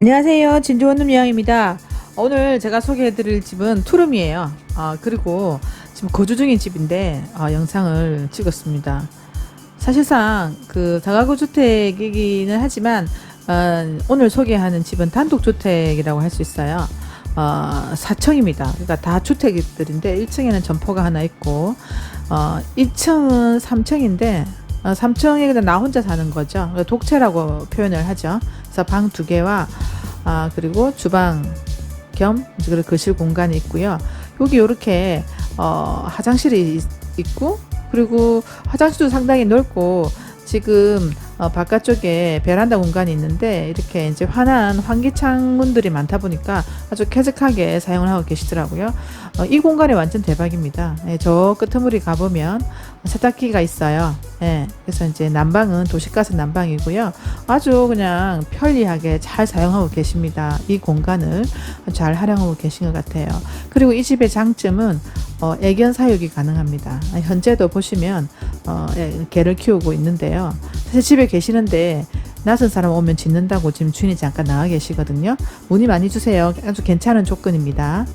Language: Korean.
안녕하세요. 진주원룸 여왕입니다. 오늘 제가 소개해드릴 집은 투룸이에요. 아, 그리고 지금 거주 중인 집인데 아, 영상을 찍었습니다. 사실상 그 다가구 주택이기는 하지만 어, 오늘 소개하는 집은 단독주택이라고 할 수 있어요. 어, 4층입니다. 그러니까 다 주택들인데 1층에는 점포가 하나 있고 어, 2층은 3층인데 어, 3층에 그냥 나 혼자 사는 거죠. 독채라고 표현을 하죠. 그래서 방 두 개와 아, 그리고 주방 겸 그리고 거실 공간이 있고요. 여기 이렇게 어, 화장실이 있- 있고 그리고 화장실도 상당히 넓고 지금 어, 바깥쪽에 베란다 공간이 있는데 이렇게 이제 환한 환기 창문들이 많다 보니까 아주 쾌적하게 사용을 하고 계시더라고요. 어, 이 공간이 완전 대박입니다. 예, 저 끄트물이 가보면 세탁기가 있어요. 예, 그래서 이제 난방은 도시가스 난방이고요. 아주 그냥 편리하게 잘 사용하고 계십니다. 이 공간을 잘 활용하고 계신 것 같아요. 그리고 이 집의 장점은 어, 애견 사육이 가능합니다. 아, 현재도 보시면 어, 예, 개를 키우고 있는데요. 사실 집에 계시는데 낯선 사람 오면 짖는다고 지금 주인이 잠깐 나와 계시거든요. 문의 많이 주세요. 아주 괜찮은 조건입니다.